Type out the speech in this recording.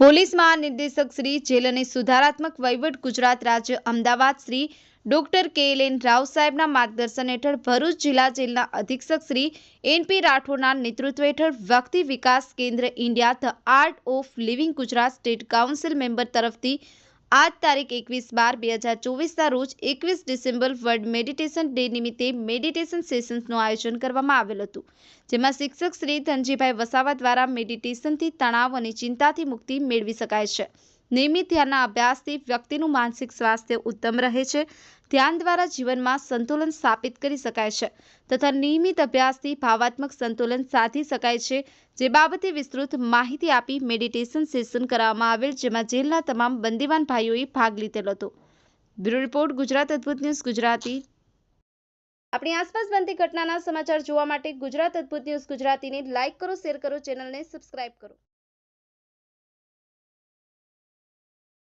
Police મહાનિર્દેશક Shri jail અને સુધારાત્મક વહીવટ ગુજરાત રાજ્ય Ahmedabad Shri doctor K L N Rao સાહેબના માર્ગદર્શન હેઠળ ભરૂચ જિલ્લા જેલના અધિક્ષક શ્રી એન પી રાઠોડના નેતૃત્વ હેઠળ વ્યક્તિ વિકાસ કેન્દ્ર India the art of living Gujarat state council member તરફથી આજ તારીખ એકવીસ બાર બે હજાર ચોવીસના રોજ એકવીસ ડિસેમ્બર વર્લ્ડ મેડિટેશન ડે નિમિત્તે મેડિટેશન સેશન્સનું આયોજન કરવામાં આવેલ હતું, જેમાં શિક્ષક શ્રી ધનજીભાઈ વસાવા દ્વારા મેડિટેશનથી તણાવ અને ચિંતાથી મુક્તિ મેળવી શકાય છે. નિયમિત ધ્યાનના અભ્યાસથી વ્યક્તિનું માનસિક સ્વાસ્થ્ય ઉત્તમ રહે છે. ધ્યાન દ્વારા જીવનમાં સંતુલન સ્થાપિત કરી શકાય છે તથા નિયમિત અભ્યાસથી ભાવાત્મક સંતુલન સાધી શકાય છે. જે બાબતે વિસ્તૃત માહિતી આપી મેડિટેશન સેશન કરવામાં આવેલ જેમાં જેલના તમામ બંદીવાન ભાઈઓએ ભાગ લીધેલો હતો. બ્યુરો રિપોર્ટ, ગુજરાત અદ્ભુત ન્યૂઝ, ગુજરાતી. આપણી આસપાસ બનતી ઘટનાના સમાચાર જોવા માટે ગુજરાત અદ્ભુત ન્યૂઝ ગુજરાતીને લાઇક કરો, શેર કરો, ચેનલને સબસ્ક્રાઇબ કરો.